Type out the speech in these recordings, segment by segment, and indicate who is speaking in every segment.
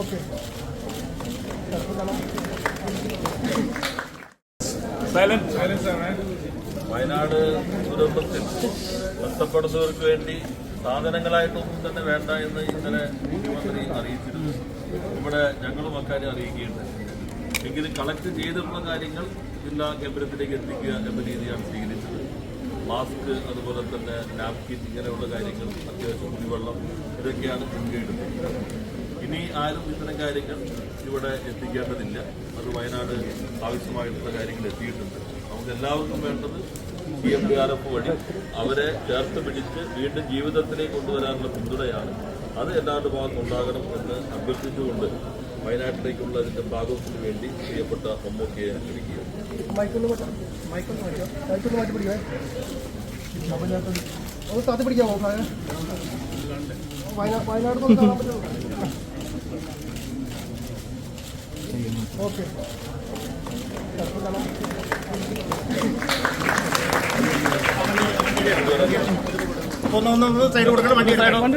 Speaker 1: Okay
Speaker 2: Wayanad ദുരന്തത്തിൽ നഷ്ടപ്പെടുന്നവർക്ക് വേണ്ടി സാധനങ്ങളായിട്ടൊന്നും തന്നെ വേണ്ട എന്ന് ഇന്നലെ മുഖ്യമന്ത്രി അറിയിച്ചിരുന്നു. ഇവിടെ ഞങ്ങളും അക്കാര്യം അറിയിക്കുകയുണ്ട്. എങ്കിലും കളക്ട് ചെയ്തിട്ടുള്ള കാര്യങ്ങൾ ജില്ലാ കേന്ദ്രത്തിലേക്ക് എത്തിക്കുക എന്ന രീതിയാണ് സ്വീകരിച്ചത്. മാസ്ക് അതുപോലെ തന്നെ നാപ്കിൻ ഇങ്ങനെയുള്ള കാര്യങ്ങൾ അത്യാവശ്യം കുടിവെള്ളം ഇതൊക്കെയാണ് മുൻകൈയെടുത്തത് ഇനി ആരും ഇത്തരം കാര്യങ്ങൾ ഇവിടെ എത്തിക്കേണ്ടതില്ല. അത് വയനാട് ആവശ്യമായിട്ടുള്ള കാര്യങ്ങൾ എത്തിയിട്ടുണ്ട്. നമുക്ക് എല്ലാവർക്കും വേണ്ടത് C M D R F വഴി അവരെ ചേർത്ത് പിടിച്ച് വീണ്ടും ജീവിതത്തിലേക്ക് കൊണ്ടുവരാനുള്ള പിന്തുണയാണ്. അത് എല്ലാവരുടെ ഭാഗത്തും ഉണ്ടാകണം എന്ന് അഭ്യർത്ഥിച്ചുകൊണ്ട് വയനാട്ടിലേക്കുള്ള അതിന്റെ ഭാഗത്തിന് വേണ്ടി പ്രിയപ്പെട്ട മമ്മൂക്കയെ ക്ഷണിക്കുക
Speaker 1: വയനാട് വയനാട് ഓക്കെ
Speaker 3: ഒന്ന് സൈഡ് കൊടുക്കണം വണ്ടി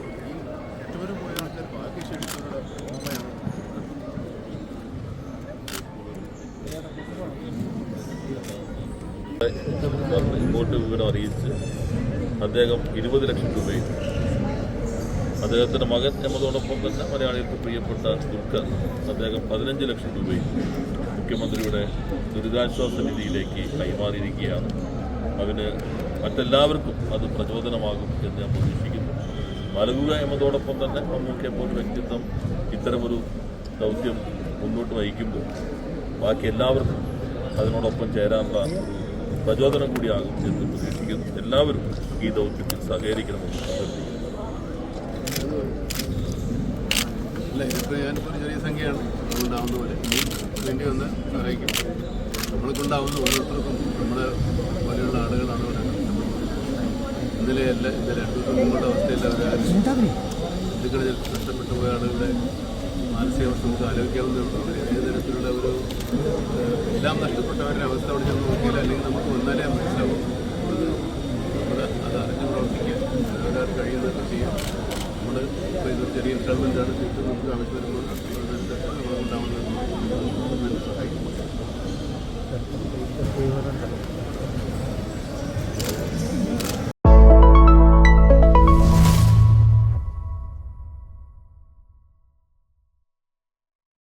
Speaker 2: ഇങ്ങോട്ട് വിവരം അറിയിച്ച് അദ്ദേഹം ഇരുപത് ലക്ഷം രൂപയും അദ്ദേഹത്തിന്റെ മകൻ എന്നതോടൊപ്പം തന്നെ മലയാളികൾക്ക് പ്രിയപ്പെട്ട ദുൽഖർ അദ്ദേഹം പതിനഞ്ച് ലക്ഷം രൂപയും മുഖ്യമന്ത്രിയുടെ ദുരിതാശ്വാസ നിധിയിലേക്ക് കൈമാറിയിരിക്കുകയാണ്. അതിന് മറ്റെല്ലാവർക്കും അത് പ്രചോദനമാകും എന്ന് ഞാൻ പ്രതീക്ഷിക്കുന്നു. നൽകുക എന്നതോടൊപ്പം തന്നെ മമ്മൂക്കെ പോലെ വ്യക്തിത്വം ഇത്തരമൊരു ദൗത്യം മുന്നോട്ട് വഹിക്കുമ്പോൾ ബാക്കി എല്ലാവർക്കും അതിനോടൊപ്പം ചേരാനുള്ള ഒരു പ്രചോദനം കൂടിയാകും എന്ന് പ്രതീക്ഷിക്കുന്നു. എല്ലാവരും ഈ ദൗത്യത്തിൽ സഹകരിക്കണമെന്ന് അഭ്യർത്ഥിക്കുന്നു
Speaker 4: അല്ല ഇതിപ്പോൾ ഞാനിപ്പോൾ ചെറിയ സംഖ്യയാണ്. ഉണ്ടാവുന്ന പോലെ. വേണ്ടി വന്ന് അറിയിക്കും നമ്മൾക്കുണ്ടാവുന്ന ഓരോരുത്തർക്കും നമ്മുടെ പോലെയുള്ള ആളുകളാണ് ഇവിടെ. ഇന്നലെ അല്ല ഇന്നലെ രണ്ടു ദിവസം അവസ്ഥയില്ല അവരാരും ബന്ധുക്കൾ നഷ്ടപ്പെട്ടു പോയ ആളുകളുടെ മാനസികാവസ്ഥ നമുക്ക് ആലോചിക്കാവുന്നേ ഏത് തരത്തിലുള്ള ഒരു എല്ലാം നഷ്ടപ്പെട്ടവരുടെ അവസ്ഥ അവിടെ ചെന്ന് നോക്കിയാൽ അല്ലെങ്കിൽ നമുക്ക് വന്നാലേ മനസ്സിലാവും. അത് നമ്മൾ അത് അറിഞ്ഞ് പ്രവർത്തിക്കുക ഒരാൾ കഴിയുന്നതൊക്കെ ചെയ്യാം. നമ്മൾ ഇപ്പോൾ ഇത് ചെറിയ ഇൻസ്റ്റാൾമെന്റാണ് തിരിച്ച് നമുക്ക് ആവശ്യം വരുമ്പോൾ ഉണ്ടാവുന്നത് സഹായിക്കും